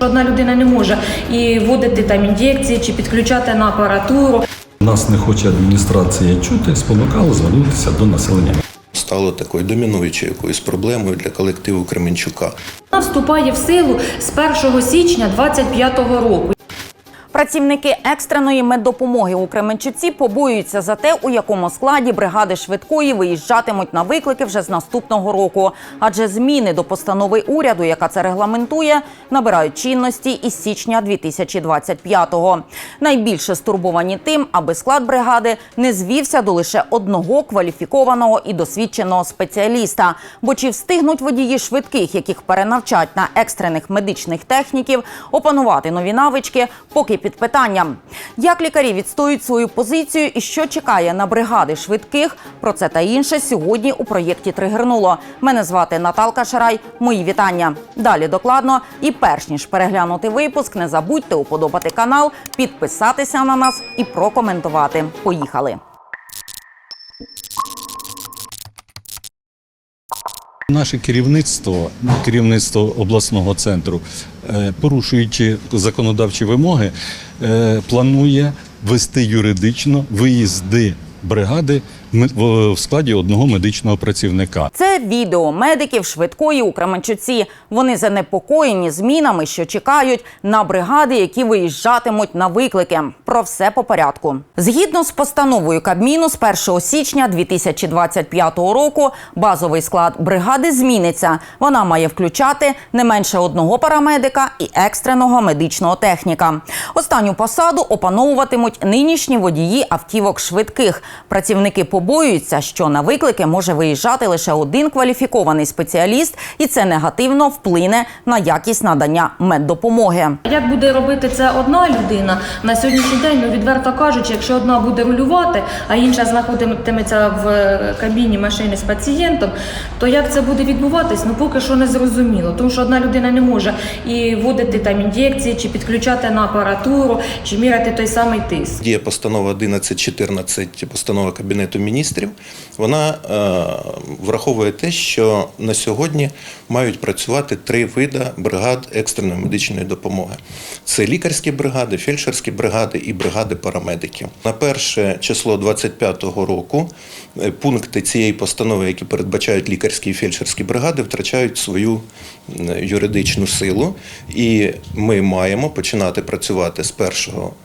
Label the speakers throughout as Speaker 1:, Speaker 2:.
Speaker 1: Одна людина не може і вводити там ін'єкції чи підключати на апаратуру.
Speaker 2: Нас не хоче адміністрація чути, спонукала звернутися до населення.
Speaker 3: стало такою домінуючою якоюсь проблемою для колективу Кременчука.
Speaker 1: Вона вступає в силу з 1 січня 2025 року.
Speaker 4: Працівники екстреної меддопомоги у Кременчуці побоюються за те, у якому складі бригади швидкої виїжджатимуть на виклики вже з наступного року. Адже зміни до постанови уряду, яка це регламентує, набирають чинності із січня 2025-го. Найбільше стурбовані тим, аби склад бригади не звівся до лише одного кваліфікованого і досвідченого спеціаліста. Бо чи встигнуть водії швидких, яких перенавчать на екстрених медичних техніків, опанувати нові навички, поки під питанням. Як лікарі відстоюють свою позицію і що чекає на бригади швидких? Про це та інше сьогодні у проєкті Тригернуло. Мене звати Наталка Шарай. Мої вітання. Далі докладно. І перш ніж переглянути випуск, не забудьте уподобати канал, підписатися на нас і прокоментувати. Поїхали.
Speaker 2: Наше керівництво, керівництво обласного центру, е, порушуючи законодавчі вимоги, е, планує вести юридично виїзди бригади в складі одного медичного працівника.
Speaker 4: Це відео медиків швидкої у Кременчуці. Вони занепокоєні змінами, що чекають на бригади, які виїжджатимуть на виклики. Про все по порядку. Згідно з постановою Кабміну, з 1 січня 2025 року базовий склад бригади зміниться. Вона має включати не менше одного парамедика і екстреного медичного техніка. Останню посаду опановуватимуть нинішні водії автівок швидких. Працівники побоюються, що на виклики може виїжджати лише один кваліфікований спеціаліст, і це негативно вплине на якість надання меддопомоги.
Speaker 1: Як буде робити це одна людина на сьогоднішній день? Ну відверто кажучи, якщо одна буде рулювати, а інша знаходитиметься в е, кабіні машини з пацієнтом, то як це буде відбуватись? Ну поки що не зрозуміло, тому що одна людина не може і вводити там ін'єкції, чи підключати на апаратуру, чи міряти той самий тиск.
Speaker 3: Діє постанова 1114, постанова Кабінету міністрів. Вона е, враховує те, що на сьогодні мають працювати три види бригад екстреної медичної допомоги: це лікарські бригади, фельдшерські бригади і бригади парамедиків. На перше число 25-го року е, пункти цієї постанови, які передбачають лікарські і фельдшерські бригади, втрачають свою юридичну силу, і ми маємо починати працювати з 1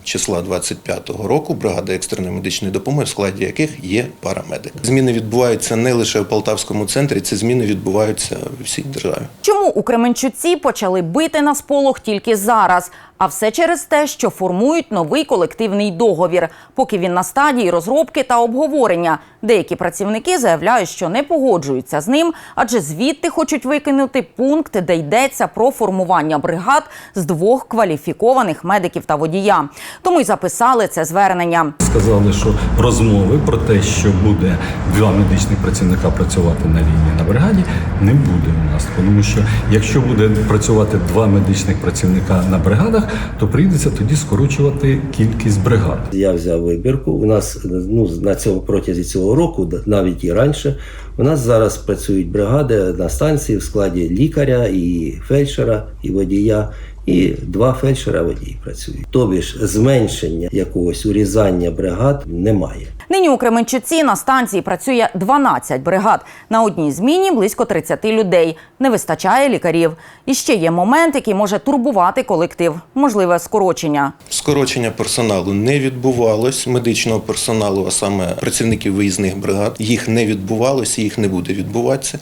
Speaker 3: числа 25-го року бригади екстреної медичної допомоги, в складі яких є парамедик. Зміни відбуваються не лише в Полтавському центрі, ці зміни відбуваються в всій державі.
Speaker 4: Чому у Кременчуці почали бити на сполох тільки зараз? А все через те, що формують новий колективний договір. Поки він на стадії розробки та обговорення. Деякі працівники заявляють, що не погоджуються з ним, адже звідти хочуть викинути пункт, де йдеться про формування бригад з двох кваліфікованих медиків та водія. Тому й записали це звернення.
Speaker 2: Сказали, що розмови про те, що буде два медичних працівника працювати на лінії на бригаді, не буде у нас. Тому що якщо буде працювати два медичних працівника на бригадах, то прийдеться тоді скорочувати кількість бригад.
Speaker 5: Я взяв вибірку. У нас ну на цьому протязі цього року, навіть і раніше, у нас зараз працюють бригади на станції в складі лікаря і фельдшера, і водія. І два фельдшера водії працюють. Тобі ж зменшення якогось урізання бригад немає.
Speaker 4: Нині у Кременчуці на станції працює 12 бригад. На одній зміні близько 30 людей. Не вистачає лікарів. І ще є момент, який може турбувати колектив. Можливе скорочення.
Speaker 3: Скорочення персоналу не відбувалось, медичного персоналу, а саме працівників виїзних бригад, їх не відбувалося, їх не буде відбуватися.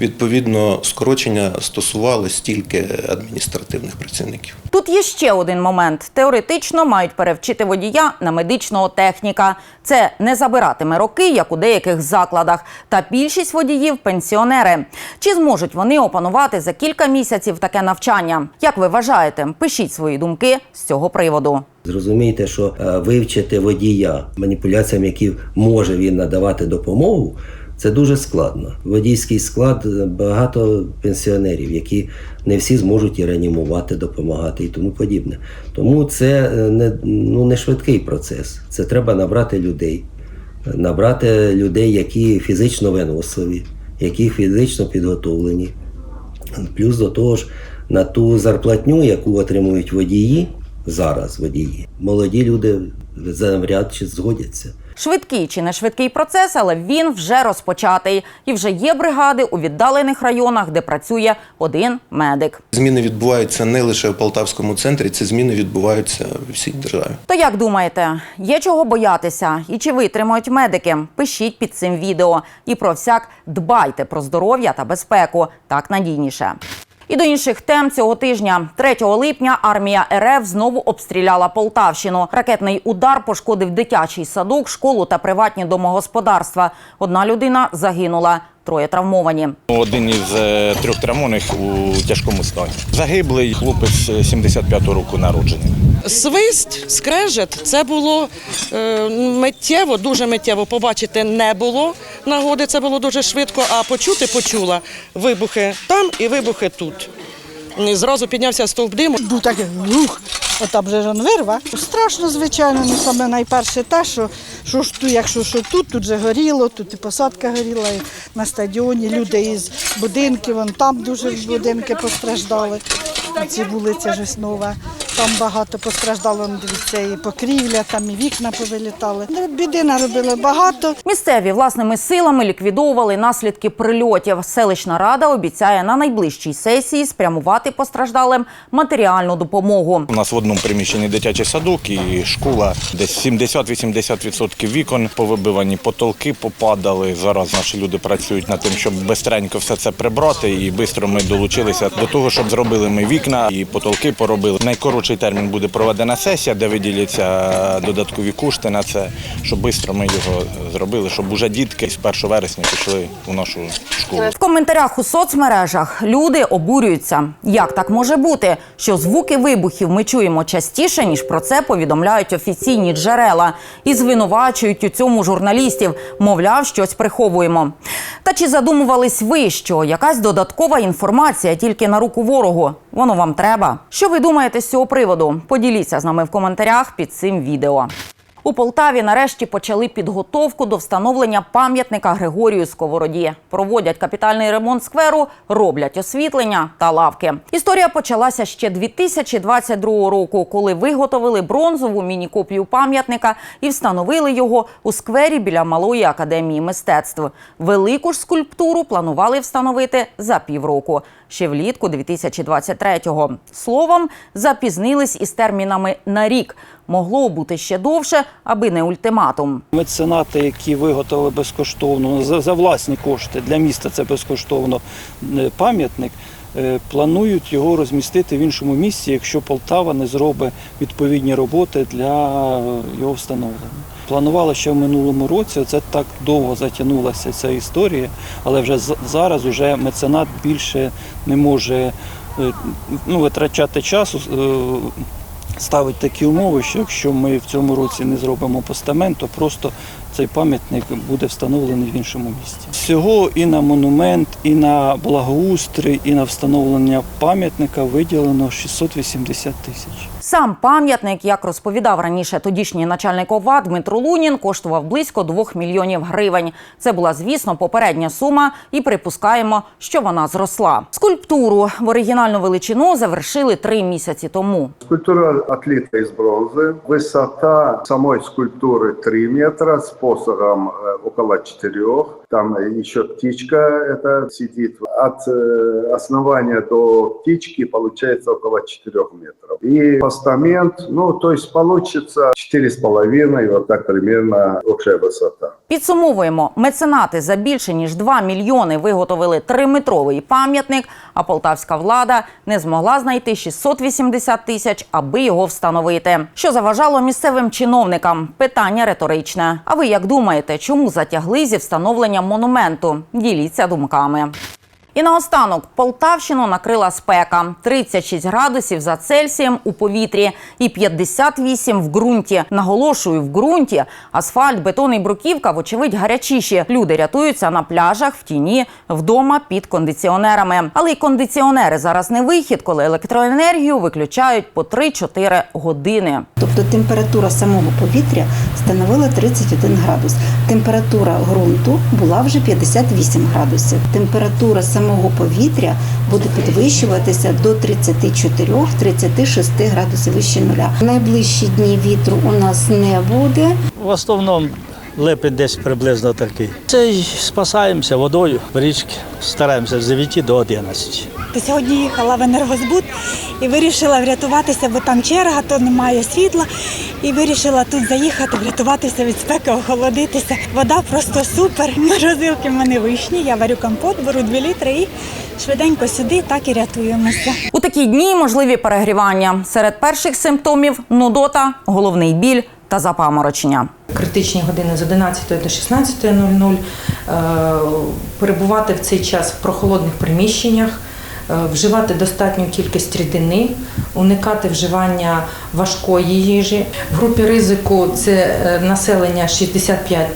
Speaker 3: Відповідно, скорочення стосувалось тільки адміністративних працівників.
Speaker 4: Тут є ще один момент. Теоретично мають перевчити водія на медичного техніка. Це не забиратиме роки, як у деяких закладах. Та більшість водіїв пенсіонери. Чи зможуть вони опанувати за кілька місяців таке навчання? Як ви вважаєте? Пишіть свої думки з цього приводу.
Speaker 5: Зрозумійте, що е, вивчити водія маніпуляціям, які може він надавати допомогу, це дуже складно. Водійський склад е, багато пенсіонерів, які не всі зможуть і реанімувати, допомагати і тому подібне. Тому це е, не, ну, не швидкий процес. Це треба набрати людей, набрати людей, які фізично виносливі, які фізично підготовлені. Плюс до того ж, на ту зарплатню, яку отримують водії зараз водії. Молоді люди навряд чи згодяться.
Speaker 4: Швидкий чи не швидкий процес, але він вже розпочатий. І вже є бригади у віддалених районах, де працює один медик.
Speaker 3: Зміни відбуваються не лише в Полтавському центрі, ці зміни відбуваються в всій державі.
Speaker 4: То як думаєте, є чого боятися? І чи витримають медики? Пишіть під цим відео. І про всяк дбайте про здоров'я та безпеку. Так надійніше. І до інших тем цього тижня, 3 липня, армія РФ знову обстріляла Полтавщину. Ракетний удар пошкодив дитячий садок, школу та приватні домогосподарства. Одна людина загинула, троє травмовані.
Speaker 6: Один із е, трьох травмованих у тяжкому стані. Загиблий хлопець е, 75-го року народження.
Speaker 7: Свист, скрежет, це було е, миттєво, дуже миттєво. Побачити не було нагоди, це було дуже швидко, а почути почула вибухи там і вибухи тут. І зразу піднявся стовп диму.
Speaker 8: був такий глух, отам же ж он вирва. Страшно, звичайно, ну саме найперше те, що, що ж тут, якщо що тут, тут же горіло, тут і посадка горіла, і на стадіоні люди із будинків, вон там дуже будинки постраждали. Ці вулиця Жеснова. Там багато постраждало, ну, дивіться, і покрівля, там і вікна повилітали. Ну, Біди наробили багато.
Speaker 4: Місцеві власними силами ліквідовували наслідки прильотів. Селищна рада обіцяє на найближчій сесії спрямувати постраждалим матеріальну допомогу.
Speaker 6: У нас в одному приміщенні дитячий садок і школа, десь 70-80% вікон повибивані, потолки попадали. Зараз наші люди працюють над тим, щоб бистренько все це прибрати. І швидко ми долучилися до того, щоб зробили ми вікна і потолки поробили. В Найкоротший термін буде проведена сесія, де виділяться додаткові кошти на це, щоб швидко ми його зробили, щоб уже дітки з 1 вересня пішли у нашу школу.
Speaker 4: В коментарях у соцмережах люди обурюються. Як так може бути, що звуки вибухів ми чуємо частіше, ніж про це повідомляють офіційні джерела, і звинувачують у цьому журналістів, мовляв, щось приховуємо. Та чи задумувались ви, що якась додаткова інформація тільки на руку ворогу? Воно вам треба? Що ви думаєте з цього приводу? Поділіться з нами в коментарях під цим відео. У Полтаві нарешті почали підготовку до встановлення пам'ятника Григорію Сковороді. Проводять капітальний ремонт скверу, роблять освітлення та лавки. Історія почалася ще 2022 року, коли виготовили бронзову міні-копію пам'ятника і встановили його у сквері біля малої академії мистецтв. Велику ж скульптуру планували встановити за півроку. Ще влітку 2023-го. Словом, запізнились із термінами на рік. Могло бути ще довше, аби не ультиматум.
Speaker 9: Меценати, які виготовили безкоштовно за, за власні кошти для міста, це безкоштовно е, пам'ятник. е, Планують його розмістити в іншому місці, якщо Полтава не зробить відповідні роботи для його встановлення. Планували ще в минулому році. Це так довго затягнулася ця історія, але вже зараз уже меценат більше не може е, ну, витрачати часу. е, ставить такі умови, що якщо ми в цьому році не зробимо постамент, то просто цей пам'ятник буде встановлений в іншому місці. Всього і на монумент, і на благоустрій, і на встановлення пам'ятника виділено 680 тисяч.
Speaker 4: Сам пам'ятник, як розповідав раніше тодішній начальник ОВА Дмитро Лунін, коштував близько 2 мільйонів гривень. Це була, звісно, попередня сума, і припускаємо, що вона зросла. Скульптуру в оригінальну величину завершили три місяці тому.
Speaker 10: Скульптура отлита из бронзы. Высота самой скульптуры 3 метра с посохом э, около 4. Там еще птичка это сидит. От э, основания до птички получается около 4 метров. И постамент, ну, то есть получится 4,5, вот так примерно общая высота.
Speaker 4: Підсумовуємо, меценати за більше ніж 2 мільйони виготовили триметровий пам'ятник, а полтавська влада не змогла знайти 680 тисяч, аби його встановити. Що заважало місцевим чиновникам? Питання риторичне. А ви як думаєте, чому затягли зі встановленням монументу? Діліться думками. І наостанок Полтавщину накрила спека 36 градусів за Цельсієм у повітрі і 58 в ґрунті. Наголошую, в ґрунті асфальт, бетон і бруківка, вочевидь, гарячіші. Люди рятуються на пляжах, в тіні, вдома під кондиціонерами. Але й кондиціонери зараз не вихід, коли електроенергію виключають по 3-4 години.
Speaker 11: Тобто температура самого повітря становила 31 градус. Температура ґрунту була вже 58 градусів. Температура самого самого повітря буде підвищуватися до 34-36 градусів вище нуля. Найближчі дні вітру у нас не буде.
Speaker 9: В основному липень десь приблизно такий. Це й спасаємося водою в річки, стараємося з 9 до 11.
Speaker 12: Сьогодні їхала в енергозбут і вирішила врятуватися, бо там черга, то немає світла. І вирішила тут заїхати, врятуватися від спеки, охолодитися. Вода просто супер. Морозилки в мене вишні, я варю компот, беру 2 літри і швиденько сюди, так і рятуємося.
Speaker 4: У такі дні можливі перегрівання. Серед перших симптомів нудота, головний біль та запаморочення.
Speaker 13: Критичні години з 11 до 16.00, е, перебувати в цей час в прохолодних приміщеннях, вживати достатню кількість рідини, уникати вживання важкої їжі. В групі ризику це е, населення 65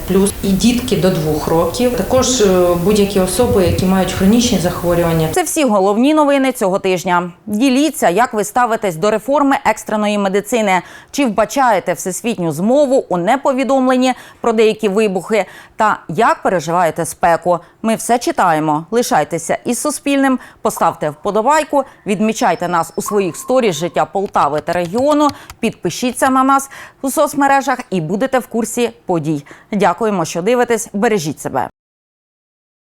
Speaker 13: і дітки до 2 років. Також е, будь-які особи, які мають хронічні захворювання.
Speaker 4: Це всі головні новини цього тижня. Діліться, як ви ставитесь до реформи екстреної медицини, чи вбачаєте всесвітню змову у неповідомленні про деякі вибухи, та як переживаєте спеку. Ми все читаємо. Лишайтеся із Суспільним, поставте вподобайку, відмічайте нас у своїх сторіс життя Полтави та регіону. Підпишіться на нас у соцмережах і будете в курсі подій. Дякуємо, що дивитесь. Бережіть себе.